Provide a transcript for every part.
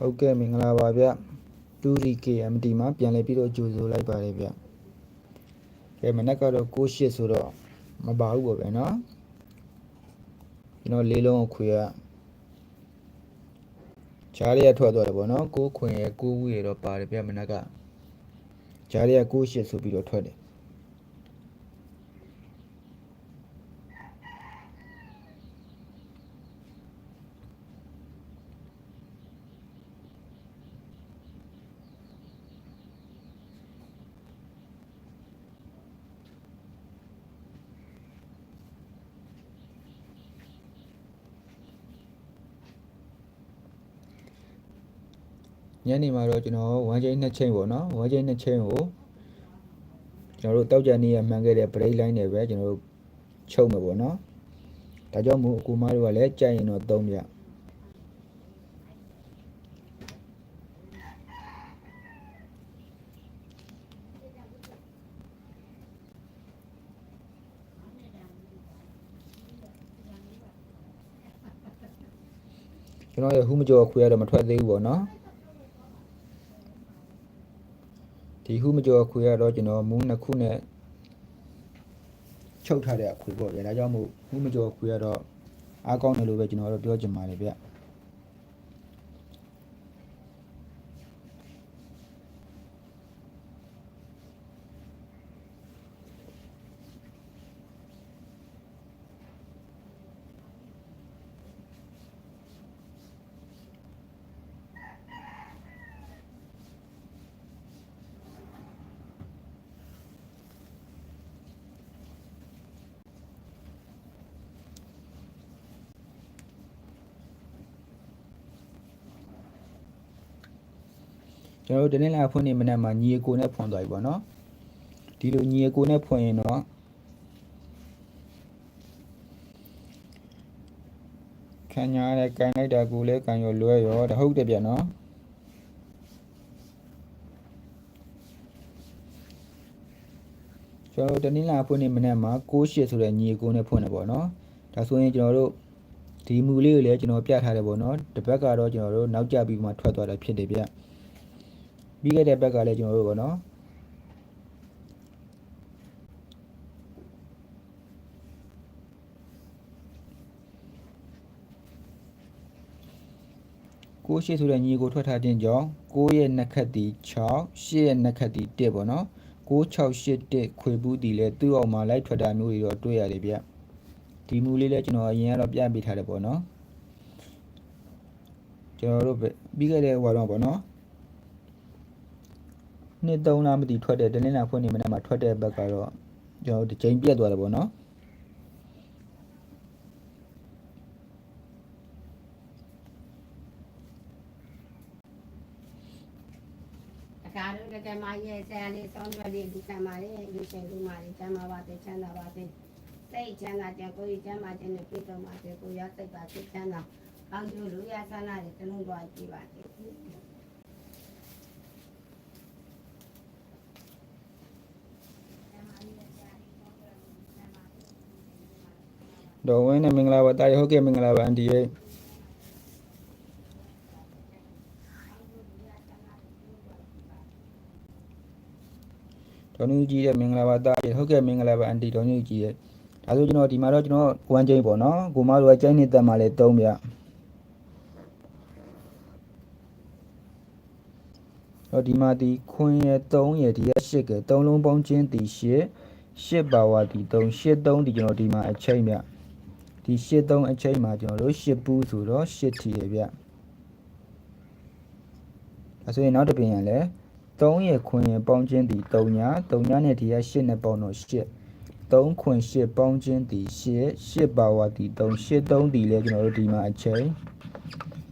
ဟုတ်ကဲ့မင်္ဂလာပါဗျ2 KMD မှာပြန်လည်ပြီးတော့ကြိုဆိုလိုက်ပါတယ်ဗျကဲမနက်ကတော့68ဆိုတော့မပါဘူးပေါ့ဗျာနော်ကျွန်တော်လေးလုံးကိုခွေရဂျားလေးရထွက်သွားတယ်ပေါ့နော်6ခွင်ရ9ဝူရတော့ပါတယ်ဗျမနက်ကဂျားလေးရ68ဆိုပြီးတော့ထွက်တယ် ညနေမှာတော့ကျွန်တော်1ချိန်2ချိန်ပေါ့နော်1ချိန်2ချိန်ကိုကျွန်တော်တို့တောက်ကြနေရမှန်ခဲ့တဲ့ break line တွေပဲကျွန်တော်တို့ချုပ်မှာပေါ့နော်ဒါကြောင့်မို့အကူမတို့ကလည်းကြိုက်ရင်တော့သုံးပြကျွန်တော်ရဲ့ဟူးမကျော်ခွေရတော့မထွက်သေးဘူးပေါ့နော် ဒီဟူးမကျော်ခွေရတော့ကျွန်တော်မူးနှစ်ခုနဲ့ချုပ်ထားတဲ့အခွေပေါ့ဗျာဒါကြောင့်မို့ဟူးမကျော်ခွေရတော့အားကောင်းတယ်လို့ပဲကျွန်တော်တို့ပြောချင်ပါတယ်ဗျ ကျွန်တော်တို့တနေ့လာဖွင့်နေမနေ့မှာညီအကိုနဲ့ဖွင့်သွားပြီပေါ့နော်ဒီလိုညီအကိုနဲ့ဖွင့်ရင်တော့ခံညာနဲ့ကန်လိုက်တာကိုလည်းကန်ရောလွဲရောဒါဟုတ်တယ်ဗျနော်ကျွန်တော်တို့တနေ့လာဖွင့်နေမနေ့မှာ68ဆိုတဲ့ညီအကိုနဲ့ဖွင့်တယ်ပေါ့နော်ဒါဆိုရင်ကျွန်တော်တို့ဒီမူလေးကိုလည်းကျွန်တော်ပြထားတယ်ပေါ့နော်တစ်ဘက်ကတော့ကျွန်တော်တို့နောက်ကျပြီးမှထွက်သွားတာဖြစ်တယ်ဗျ ပြီးခဲ့တဲ့ဘက်ကလည်းကျွန်တော်တို့ပေါ့နော်ကိုရှိဆိုတဲ့ညီကိုထွက်ထားခြင်းကြောင့်6ရဲ့နှစ်ခတ်တီ6 8ရဲ့နှစ်ခတ်တီ1ပေါ့နော်6 6 8 1ခွေဘူးတီလဲသူ့အောင်မှာလိုက်ထွက်တာမျိုးတွေတော့တွေ့ရတယ်ဗျဒီမူလေးလည်းကျွန်တော်အရင်ကတော့ပြပေးထားတယ်ပေါ့နော်ကျွန်တော်တို့ပြီးခဲ့တဲ့ဟိုတော့ပေါ့နော် နှစ်သုံးလားမသိထွက်တဲ့တနင်္လာဖွင့်နေမနေ့မှာထွက်တဲ့ဘက်ကတော့ကျွန်တော်တို့တစ်ချိန်ပြတ်သွားတယ်ပေါ့နော်အကားတို့တကယ်မရဲ့ဆရာလေးဆောင်းရွက်လေးဒီကံပါလေဒီရှင်ဒီမာလေးကျမ်းပါပါတဲ့ချမ်းသာပါတဲ့စိတ်ချမ်းသာတဲ့ကိုယ်ကျမ်းမာတဲ့နဲ့ပြည့်စုံပါတဲ့ကိုရစိတ်ပါစိတ်ချမ်းသာကောင်းကျိုးလူရဆန္ဒတွေတလုံးသွားကြည့်ပါတဲ့ ဒေါ်ဝင်းနဲ့မင်္ဂလာပါတာရဟုတ်ကဲ့မင်္ဂလာပါအန်တီရဲ့ဒေါ်နူကြီးရဲ့မင်္ဂလာပါတာရဟုတ်ကဲ့မင်္ဂလာပါအန်တီဒေါ်နူကြီးရဲ့ဒါဆိုကျွန်တော်ဒီမှာတော့ကျွန်တော်ဝမ်းချင်းပေါ့နော်ကိုမတို့ကကျိုင်းနေတက်မှာလဲသုံးပြတော့ဒီမှာဒီခွင်းရဲ့3ရဲ့ဒီရဲ့8က3လုံးပေါင်းချင်းဒီ8 8ပါဝါဒီ3 8 3ဒီကျွန်တော်ဒီမှာအချိန်မြ ဒီ8 3အချိန်မှာကျွန်တော်တို့8ပူးဆိုတော့8ထီရဗျအဲဆိုရင်နောက်တစ်ပြင်ရလဲ3ရဲ့ခွင်းရဲ့ပေါင်းချင်းဒီ3ညာ3ညာနဲ့ဒီရဲ့8နဲ့ပေါင်းတော့8 3ခွင်8ပေါင်းချင်းဒီ8 8ပါဝါဒီ3 8 3ဒီလဲကျွန်တော်တို့ဒီမှာအချိန်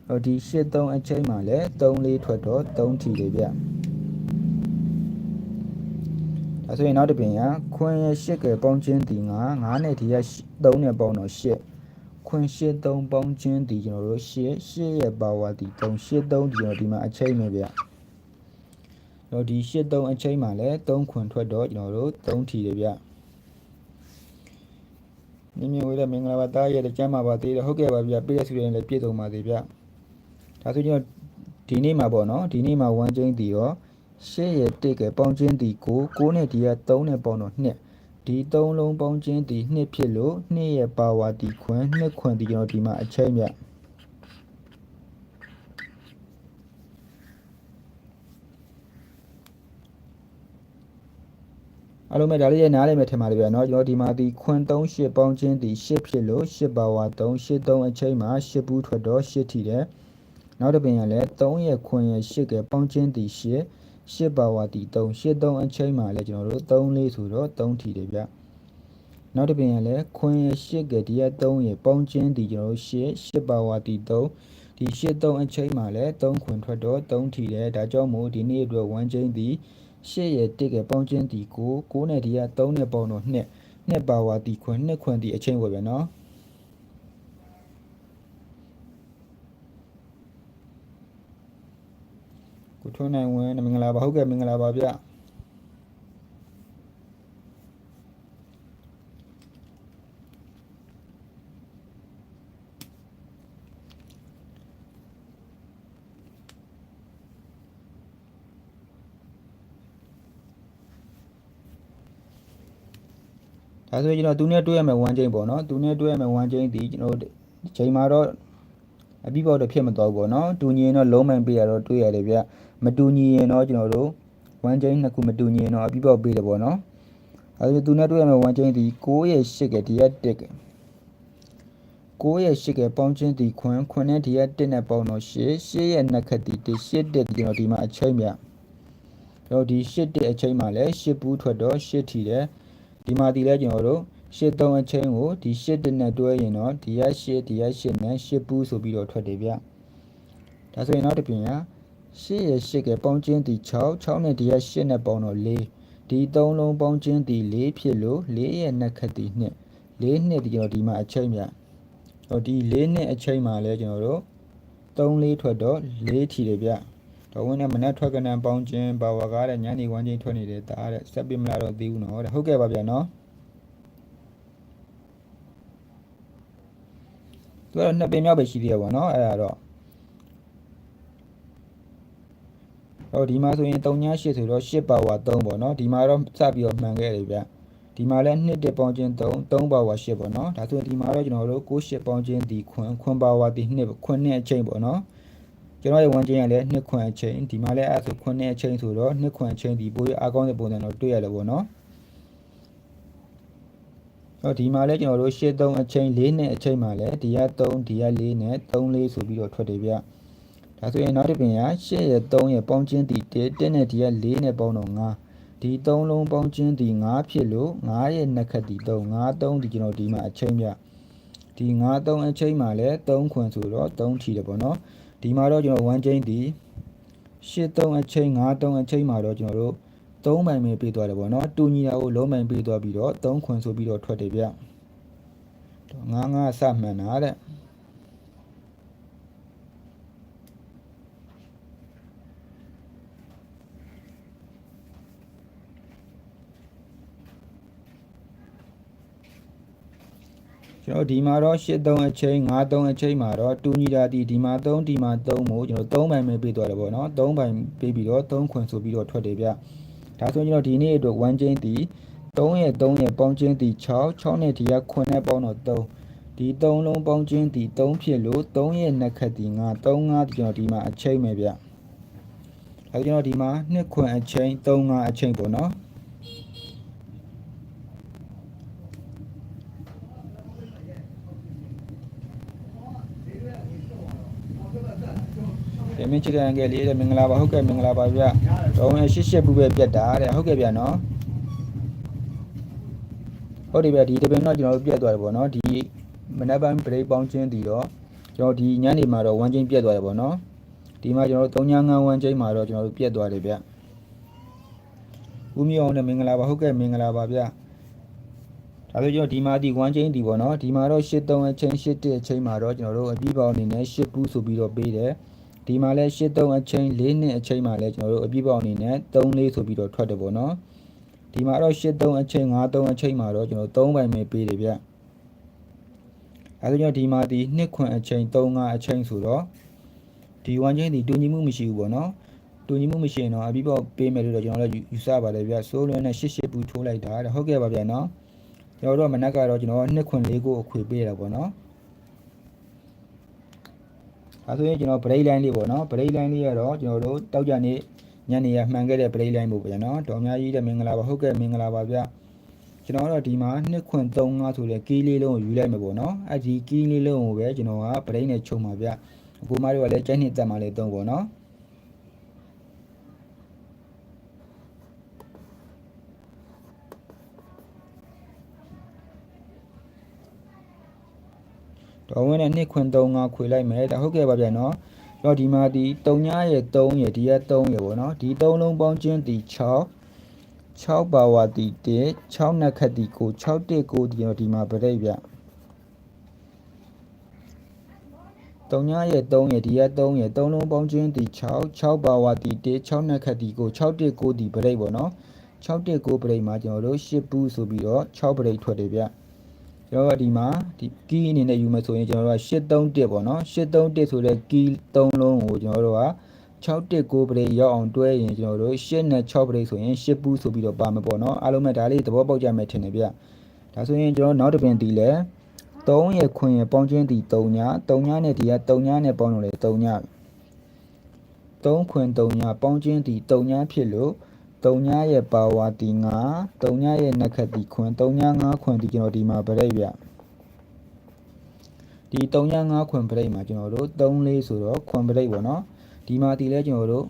ဟိုဒီ8 3အချိန်မှာလဲ3လေးထွက်တော့3ထီလေးဗျ ဒါဆိုရင်နောက်တစ်ပြင်ရခွင်ရဲ့8ကပေါင်းချင်းဒီ9 9နဲ့ဒီရဲ့3နဲ့ပေါင်းတော့8ခွင်8 3ပေါင်းချင်းဒီကျွန်တော်တို့8 8ရဲ့ပါဝါဒီ3 8 3ဒီကျွန်တော်ဒီမှာအချိန်ပဲဗျတော့ဒီ8 3အချိန်မှာလဲ3ခွင်ထွက်တော့ကျွန်တော်တို့3ထီလေးဗျမြင်မြင်ဝေးတဲ့မင်္ဂလာပါတားရဲ့ကျမ်းပါပါသေးတယ်ဟုတ်ကဲ့ပါဗျပြည့်ရစုရင်လည်းပြည့်စုံပါသေးဗျဒါဆိုကျွန်တော်ဒီနေ့မှာပေါ့နော်ဒီနေ့မှာ1ချင်းတီရော ရှစ်ရဲ့တစ်ကပေါင်းချင်းတီကို6နဲ့ဒီက3နဲ့ပေါင်းတော့2ဒီ3လုံးပေါင်းချင်းတီ2ဖြစ်လို့2ရဲ့ပါဝါတီခွန်း2ခွန်းတီကျွန်တော်ဒီမှာအချိန်မြတ်အားလုံးပဲဒါလေးရဲ့နားလေးပဲထင်ပါတယ်ဗျာเนาะကျွန်တော်ဒီမှာဒီခွန်း3 8ပေါင်းချင်းတီ8ဖြစ်လို့8ပါဝါ3 8 3အချိန်မှာ8ဘူးထွက်တော့8ထီတယ်နောက်တစ်ပင်ရလဲ3ရဲ့ခွန်းရဲ့8ကပေါင်းချင်းတီ8 8ပါဝါတီ3 8 3အချိန်မှာလဲကျွန်တော်တို့3လေးဆိုတော့3ထီတယ်ဗျနောက်တစ်ပင်ရလဲခွန်းရဲ့8ကဒီက3ရဲ့ပေါင်းချင်းတီကျွန်တော်တို့8 8ပါဝါတီ3ဒီ8 3အချိန်မှာလဲ3ခွန်းထွက်တော့3ထီတယ်ဒါကြောင့်မို့ဒီနေ့အတွက်1ချင်းတီရှစ်ရဲ့တစ်ကပေါင်းချင်းတီကို6နဲ့ဒီက3နဲ့ပေါင်းတော့2နှစ်ပါဝါတီခွန်း2ခွန်းတီအချင်းပဲဗျနော် ကိုထွန်းနိုင်ဝင်မင်္ဂလာပါဟုတ်ကဲ့မင်္ဂလာပါဗျဒါဆိုရင်ကျွန်တော်သူနဲ့တွေ့ရမယ်1ချိန်ပေါ့နော်သူနဲ့တွေ့ရမယ်1ချိန်ဒီကျွန်တော်တို့ချိန်မှာတော့အပြီးပေါ့တော့ဖြစ်မသွားဘူးပေါ့နော်တူညီရင်တော့လုံးမှန်ပေးရတော့တွေ့ရတယ်ဗျ မတူညီရင်တော့ကျွန်တော်တို့1ချိန်နှစ်ခုမတူညီရင်တော့အပြီးပေါ့ပေးတယ်ပေါ့နော်အဲဒါသူနဲ့တွေ့ရမယ်1ချိန်ဒီ6ရဲ့8ကဒီရက်1က6ရဲ့8ကပေါင်းချင်းဒီခွန်းခွန်းနဲ့ဒီရက်1နဲ့ပေါင်းတော့8 8ရဲ့နှစ်ခက်ဒီ1 8တက်ကျွန်တော်ဒီမှာအချိန်မြတော့ဒီ8တက်အချိန်မှာလဲ8ဘူးထွက်တော့8ထီတယ်ဒီမှာဒီလဲကျွန်တော်တို့ရှစ်သုံးအချင်းကိုဒီရှစ်တနဲ့တွဲရင်တော့ဒီရရှစ်ဒီရရှစ်နဲ့ရှစ်ပူးဆိုပြီးတော့ထွက်တယ်ဗျဒါဆိုရင်နောက်တစ်ပြင်က ရှစ်ရရှစ်ကပေါင်းချင်းဒီ6 6နဲ့ဒီရရှစ်နဲ့ပေါင်းတော့4ဒီသုံးလုံးပေါင်းချင်းဒီ4ဖြစ်လို့4ရဲ့နှစ်ခက်ဒီနှစ်4နှစ်ဒီကျွန်တော်ဒီမှာအချိန်ဗျဟောဒီ4နှစ်အချိန်မှာလဲကျွန်တော်တို့3လေးထွက်တော့4ထီတယ်ဗျတော်ဝင်နဲ့မနက်ထွက်ကနေပေါင်းချင်းပါဝါကားတဲ့ညနေဝမ်းချင်းထွက်နေတဲ့တားတဲ့စက်ပြမလားတော့သိဘူးနော်တဲ့ဟုတ်ကဲ့ပါဗျာနော်သူကတော့နှစ်ပင်မြောက်ပဲရှိသေးတယ်ပေါ့နော်အဲ့ဒါတော့ ဟောဒီမှာဆိုရင်3ည8ဆိုတော့8ပါဝါ3ပေါ့နော်ဒီမှာတော့စပြီးတော့မှန်ခဲ့တယ်ဗျဒီမှာလဲ2တက်ပေါင်းချင်း3 3ပါဝါ8ပေါ့နော်ဒါဆိုရင်ဒီမှာတော့ကျွန်တော်တို့9 8ပေါင်းချင်းဒီခွန်းခွန်းပါဝါဒီ2ခွန်းနဲ့အချိန်ပေါ့နော်ကျွန်တော်ရဲ့ဝန်ချင်းကလည်း2ခွန်းအချိန်ဒီမှာလည်းအဲ့ဆိုခွန်းနဲ့အချိန်ဆိုတော့2ခွန်းအချိန်ဒီပိုးရအကောင်းတဲ့ပုံစံတော့တွေ့ရတယ်ပေါ့နော်တော့ဒီမှာလည်းကျွန်တော်တို့ရှစ်3အချိန်4နဲ့အချိန်မှာလည်းဒီက3ဒီက4နဲ့3 4ဆိုပြီးတော့ထွက်တယ်ဗျ ဒါဆိုရင်နောက်တစ်ပင်က8ရဲ့3ရဲ့ပေါင်းချင်းဒီ1 1နဲ့ဒီက4နဲ့ပေါင်းတော့5ဒီ3လုံးပေါင်းချင်းဒီ5ဖြစ်လို့5ရဲ့နှစ်ခက်ဒီ3 5 3ဒီကျွန်တော်ဒီမှာအချိန်ဗျဒီ5 3အချိန်မှာလည်း3ခွန်ဆိုတော့3ထီတယ်ပေါ့နော်ဒီမှာတော့ကျွန်တော်1ချိန်ဒီ8 3အချိန်5 3အချိန်မှာတော့ကျွန်တော်တို့3မိုင်ပဲပေးသွားတယ်ပေါ့နော်တူညီတာကိုလုံးမိုင်ပေးသွားပြီးတော့3ခွန်ဆိုပြီးတော့ထွက်တယ်ဗျငါးငါးစမှန်တာတဲ့ ကျွန်တော်ဒီမှာတော့8 3အချိန်5 3အချိန်မှာတော့တူညီတာဒီဒီမှာ3ဒီမှာ3မို့ကျွန်တော်3ပိုင်ပဲပေးသွားတယ်ပေါ့နော်3ပိုင်ပေးပြီးတော့3ခွန်ဆိုပြီးတော့ထွက်တယ်ဗျဒါဆိုရင်ကျွန်တော်ဒီနေ့အတွက်1ချင်းတီ3ရဲ့3ရဲ့ပေါင်းချင်းတီ6 6နဲ့ဒီကခွန်နဲ့ပေါင်းတော့3ဒီ3လုံးပေါင်းချင်းတီ3ဖြစ်လို့3ရဲ့နှစ်ခက်တီ9 3 5ဒီကျွန်တော်ဒီမှာအချိန်ပဲဗျအဲကျွန်တော်ဒီမှာ2ခွန်အချိန်3 5အချိန်ပေါ့နော် ဒီမင်းချစ်တဲ့ငယ်လေးတဲ့မင်္ဂလာပါဟုတ်ကဲ့မင်္ဂလာပါဗျတော့ဝင်ရှစ်ရှစ်ဘူးပဲပြတ်တာတဲ့ဟုတ်ကဲ့ဗျနော်ဟုတ်တယ်ဗျဒီတပင်တော့ကျွန်တော်တို့ပြတ်သွားတယ်ပေါ့နော်ဒီမနက်ပိုင်းဘရိတ်ပေါင်းချင်းတည်တော့ကျွန်တော်ဒီညနေမှာတော့1ချင်းပြတ်သွားတယ်ပေါ့နော်ဒီမှာကျွန်တော်တို့3ညငန်း1ချင်းမှာတော့ကျွန်တော်တို့ပြတ်သွားတယ်ဗျဦးမြေအောင်နဲ့မင်္ဂလာပါဟုတ်ကဲ့မင်္ဂလာပါဗျဒါဆိုကျွန်တော်ဒီမှာဒီ1ချင်းဒီပေါ့နော်ဒီမှာတော့8 3အချိန်8 1အချိန်မှာတော့ကျွန်တော်တို့အပြီးပေါင်းအနေနဲ့8ဘူးဆိုပြီးတော့ပေးတယ် ဒီမှာလဲ8 3အချိန်4နှစ်အချိန်မှာလဲကျွန်တော်တို့အပြည့်ပေါင်းအနေနဲ့3 4ဆိုပြီးတော့ထွက်တယ်ပေါ့နော်ဒီမှာတော့8 3အချိန်5 3အချိန်မှာတော့ကျွန်တော်3ပိုင်ပဲပေးတယ်ဗျအဲဒါကြောင့်ဒီမှာဒီ2ခွန်အချိန်3 5အချိန်ဆိုတော့ဒီဝမ်းချင်းဒီတူညီမှုမရှိဘူးပေါ့နော်တူညီမှုမရှိရင်တော့အပြီးပေါက်ပေးမယ်လို့တော့ကျွန်တော်လည်းယူဆပါတယ်ဗျစိုးလွန်းနဲ့ရှစ်ရှစ်ပူထိုးလိုက်တာတဲ့ဟုတ်ကဲ့ပါဗျာနော်ကျွန်တော်တို့မနက်ကတော့ကျွန်တော်နှစ်ခွန်လေးကိုအခွေပေးရတာပေါ့နော် အဲဆိုရင်ကျွန်တော် break line လေးပေါ့နော် break line လေးကတော့ကျွန်တော်တို့တောက်ကြနေညနေရမှန်ခဲ့တဲ့ break line ပေါ့ဗျာနော်တော်များကြီးတဲ့မင်္ဂလာပါဟုတ်ကဲ့မင်္ဂလာပါဗျကျွန်တော်တို့ဒီမှာနှစ်ခွန်35ဆိုတဲ့ကီးလေးလုံးကိုယူလိုက်မယ်ပေါ့နော်အဲဒီကီးလေးလုံးကိုပဲကျွန်တော်က break နဲ့ချုပ်ပါဗျအကူမတို့ကလည်းကျန်းနှစ်တက်မှလည်းသုံးပေါ့နော် တော်ဝင်နဲ့နှစ်ခွင်3 5ခွေလိုက်မယ်ဒါဟုတ်ကဲ့ပါဗျာနော်တော့ဒီမှာဒီ3ညရဲ့3ရဲ့ဒီရဲ့3ရဲ့ပေါ့နော်ဒီ3လုံးပေါင်းချင်းဒီ6 6ပါဝါတီ1 6နှစ်ခတ်တီကို6တက်ကိုဒီတော့ဒီမှာပြိတ်ဗျ3ညရဲ့3ရဲ့ဒီရဲ့3ရဲ့3လုံးပေါင်းချင်းဒီ6 6ပါဝါတီ1 6နှစ်ခတ်တီကို6တက်ကိုဒီပြိတ်ပေါ့နော်6တက်ကိုပြိတ်မှာကျွန်တော်တို့10ပူးဆိုပြီးတော့6ပြိတ်ထွက်တယ်ဗျ ကျွန်တော်တို့ဒီမှာဒီကီးအနေနဲ့ယူမယ်ဆိုရင်ကျွန်တော်တို့က831ပေါ့နော်831ဆိုတဲ့ကီး3လုံးကိုကျွန်တော်တို့က619ပရိရောက်အောင်တွဲရင်ကျွန်တော်တို့8နဲ့6ပရိဆိုရင်8ပူးဆိုပြီးတော့ပါမယ်ပေါ့နော်အားလုံးမဲ့ဒါလေးသဘောပေါက်ကြမယ်ထင်တယ်ဗျဒါဆိုရင်ကျွန်တော်နောက်တစ်ပင်ဒီလဲ3ရဲ့ခွင်ရဲ့ပေါင်းချင်းဒီ3ည3ညနဲ့ဒီက3ညနဲ့ပေါင်းလို့လေ3ည3ခွင်3ညပေါင်းချင်းဒီ3ညဖြစ်လို့ 3ညရဲ့ပါဝါဒီ9 3ညရဲ့နက်ခတ်ဒီခွင်3ည5ခွင်ဒီကျွန်တော်ဒီမှာပြိတ်ဗျဒီ3ည5ခွင်ပြိတ်မှာကျွန်တော်တို့3လေးဆိုတော့ခွင်ပြိတ်ပေါ့နော်ဒီမှာဒီလဲကျွန်တော်တို့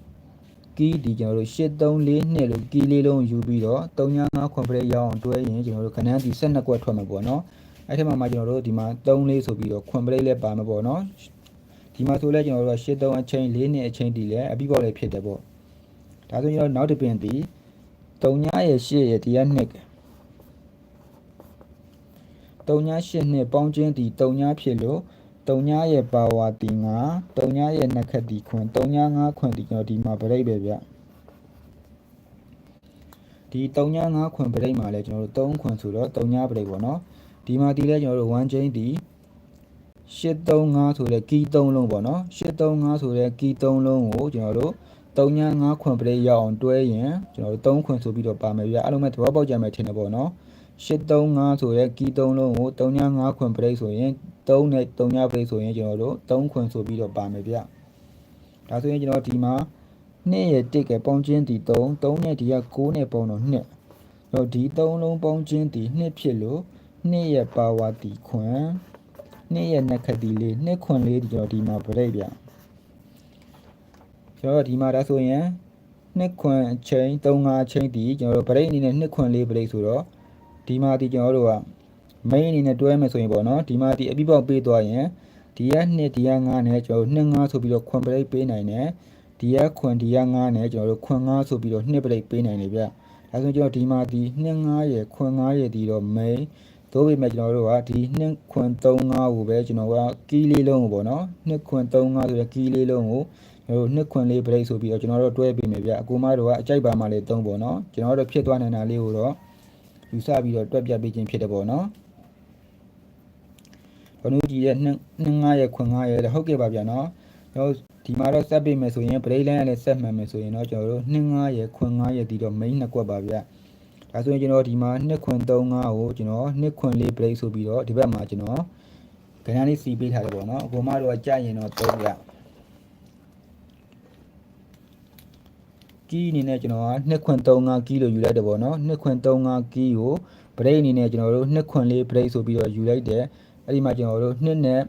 ကီးဒီကျွန်တော်တို့834နှစ်လို့ကီးလေးလုံးယူပြီးတော့3ည5ခွင်ပြိတ်ရအောင်တွဲရင်ကျွန်တော်တို့ခဏန်းဒီ12ကွက်ထွက်မှာပေါ့နော်အဲ့ထက်မှမှကျွန်တော်တို့ဒီမှာ3လေးဆိုပြီးတော့ခွင်ပြိတ်လည်းပါမှာပေါ့နော်ဒီမှာဆိုလဲကျွန်တော်တို့က83အချိန်4နှစ်အချိန်ဒီလဲအပြီးပေါက်လည်းဖြစ်တယ်ပေါ့ ဒါဆိုရင်တော့နောက်တစ်ပင်ဒီ3ညရဲ့8ရဲ့ဒီကနှစ်3ည8နှစ်ပေါင်းချင်းဒီ3ညဖြစ်လို့3ညရဲ့ပါဝါဒီ9 3ညရဲ့နှစ်ခတ်ဒီခွင်3ည5ခွင်ဒီကျွန်တော်ဒီမှာဗရိတ်ပဲဗျဒီ3ည5ခွင်ဗရိတ်မှာလဲကျွန်တော်တို့3ခွင်ဆိုတော့3ညဗရိတ်ပေါ့နော်ဒီမှာဒီလဲကျွန်တော်တို့1ချင်းဒီ835ဆိုတဲ့ကီး3လုံးပေါ့နော်835ဆိုတဲ့ကီး3လုံးကိုကျွန်တော်တို့ 3ည5ခွင်ပရိတ်ရအောင်တွဲရင်ကျွန်တော်တို့3ခွင်ဆိုပြီးတော့ပါမယ်ဗျအားလုံးမဲ့သဘောပေါက်ကြမယ်ထင်တယ်ပေါ့နော်835ဆိုတဲ့ကီး3လုံးကို3ည5ခွင်ပရိတ်ဆိုရင်3နဲ့3ညပရိတ်ဆိုရင်ကျွန်တော်တို့3ခွင်ဆိုပြီးတော့ပါမယ်ဗျဒါဆိုရင်ကျွန်တော်ဒီမှာ2ရဲ့1ကပေါင်းချင်းဒီ3 3နဲ့ဒီက9နဲ့ပေါင်းတော့2တော့ဒီ3လုံးပေါင်းချင်းဒီ2ဖြစ်လို့2ရဲ့ပါဝါဒီခွင်2ရဲ့နှစ်ခတ်ဒီလေး2ခွင်လေးဒီကျွန်တော်ဒီမှာပရိတ်ဗျ ကျွန်တော်တို့ဒီမှာဒါဆိုရင်နှစ်ခွန်အချိန်35အချိန်ဒီကျွန်တော်တို့ဗရိတ်အနေနဲ့နှစ်ခွန်လေးဗရိတ်ဆိုတော့ဒီမှာဒီကျွန်တော်တို့က main အနေနဲ့တွဲမယ်ဆိုရင်ပေါ့နော်ဒီမှာဒီအပြီးပေါက်ပေးသွားရင်ဒီက2ဒီက9နဲ့ကျွန်တော်တို့2 5ဆိုပြီးတော့ခွန်ဗရိတ်ပေးနိုင်တယ်ဒီကခွန်ဒီက9နဲ့ကျွန်တော်တို့ခွန်9ဆိုပြီးတော့2ဗရိတ်ပေးနိုင်တယ်ဗျဒါဆိုရင်ကျွန်တော်ဒီမှာဒီ2 5ရဲ့ခွန်9ရဲ့ဒီတော့ main သို့ပေမဲ့ကျွန်တော်တို့ကဒီ2ခွန်35ကိုပဲကျွန်တော်ကကီးလေးလုံးကိုပေါ့နော်2ခွန်35ဆိုတဲ့ကီးလေးလုံးကို ကျွန်တော်တို့နှစ်ခွင်လေး break ဆိုပြီးတော့ကျွန်တော်တို့တွဲပေးမယ်ဗျအကူမတို့ကအကြိုက်ပါမှလေးသုံးပေါ့နော်ကျွန်တော်တို့ဖြစ်သွားနိုင်တာလေးကိုတော့ယူဆပြီးတော့တွက်ပြပေးခြင်းဖြစ်တယ်ပေါ့နော်ဘနူကြီးရဲ့နှစ်နှစ်ငါးရဲ့ခွင်ငါးရဲ့ဟုတ်ကဲ့ပါဗျာနော်ကျွန်တော်ဒီမှာတော့ဆက်ပေးမယ်ဆိုရင် break line လည်းဆက်မှန်မယ်ဆိုရင်တော့ကျွန်တော်တို့နှစ်ငါးရဲ့ခွင်ငါးရဲ့ဒီတော့ main နှစ်ကွက်ပါဗျာဒါဆိုရင်ကျွန်တော်ဒီမှာနှစ်ခွင်3 5ကိုကျွန်တော်နှစ်ခွင်လေး break ဆိုပြီးတော့ဒီဘက်မှာကျွန်တော်ခဏလေးစီပေးထားတယ်ပေါ့နော်အကူမတို့ကကြာရင်တော့သုံးရ ကီးအနေနဲ့ကျွန်တော်က2ခွင်35ကီးလို့ယူလိုက်တယ်ပေါ့နော်2ခွင်35ကီးကို break အနေနဲ့ကျွန်တော်တို့2ခွင်4 break ဆိုပြီးတော့ယူလိုက်တယ်အဲ့ဒီမှာကျွန်တော်တို့2နဲ့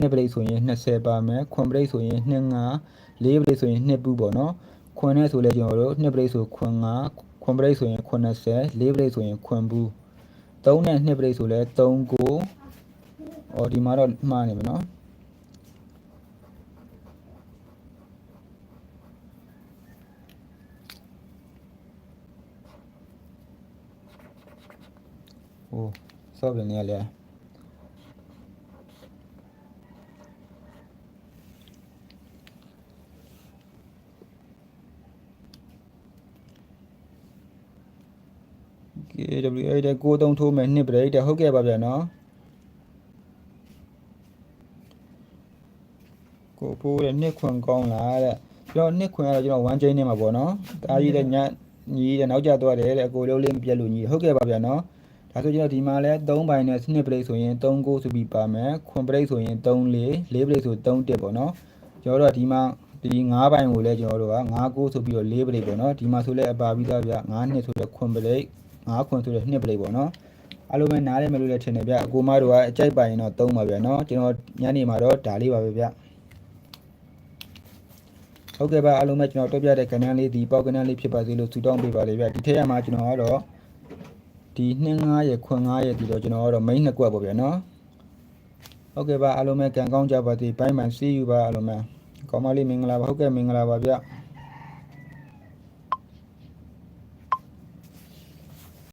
2 break ဆိုရင်20ပါမယ်ခွင် break ဆိုရင်2 5 4 break ဆိုရင်2ပူပေါ့နော်ခွင်နဲ့ဆိုလဲကျွန်တော်တို့2 break ဆိုခွင်5ခွင် break ဆိုရင်80 4 break ဆိုရင်ခွင်ဘူး3နဲ့2 break ဆိုလဲ3ကိုအော်ဒီမှာတော့မှားနေပြီနော် ဟိုဆော့ပင်လေးကလည်းက AWA တဲ့ကိုသုံးထိုးမယ်နှစ် break တဲ့ဟုတ်ကဲ့ပါဗျာနော်ကိုဖိုးတဲ့နှစ်ခွန်ကောင်းလားတဲ့ကျွန်တော်နှစ်ခွန်ကတော့ကျွန်တော်1 chain နဲ့မှာပေါ့နော်တားကြီးတဲ့ညညီတဲ့နောက်ကျသွားတယ်တဲ့အကိုလုံးလေးမပြတ်လို့ညီဟုတ်ကဲ့ပါဗျာနော် ဒါဆိုကျွန်တော်ဒီမှာလဲ3ဘိုင်နဲ့2 plate ဆိုရင်3 goal ဆိုပြီးပါမယ်ခွန် plate ဆိုရင်3 4 4 plate ဆို3 1ပေါ့နော်ကျွန်တော်တို့ဒီမှာဒီ9ဘိုင်ကိုလဲကျွန်တော်တို့က9 goal ဆိုပြီးတော့4 plate ပေါ့နော်ဒီမှာဆိုလဲအပါပြီးသားဗျ9 2ဆိုလဲခွန် plate 9ခွန်ဆိုလဲ2 plate ပေါ့နော်အဲ့လိုပဲနားလဲမလို့လဲထင်တယ်ဗျအကိုမတို့ကအကြိုက်ပိုင်တော့3ပါဗျနော်ကျွန်တော်ညနေမှာတော့ဒါလေးပါပဲဗျဟုတ်ကဲ့ပါအားလုံးပဲကျွန်တော်တွေ့ပြတဲ့ကဏ္ဍလေးဒီပေါက်ကဏ္ဍလေးဖြစ်ပါစေလို့ဆုတောင်းပေးပါလေဗျဒီထက်ရမှာကျွန်တော်ကတော့ ဒီ25ရက်ခွန်5ရက်ဒီတော့ကျွန်တော်ကတော့ main နှစ်ကွက်ပေါ့ဗျာနော်ဟုတ်ကဲ့ပါအားလုံးပဲကံကောင်းကြပါစေဘိုင်းဘိုင်း see you ပါအားလုံးပဲကောင်းပါလိမင်္ဂလာပါဟုတ်ကဲ့မင်္ဂလာပါဗျာ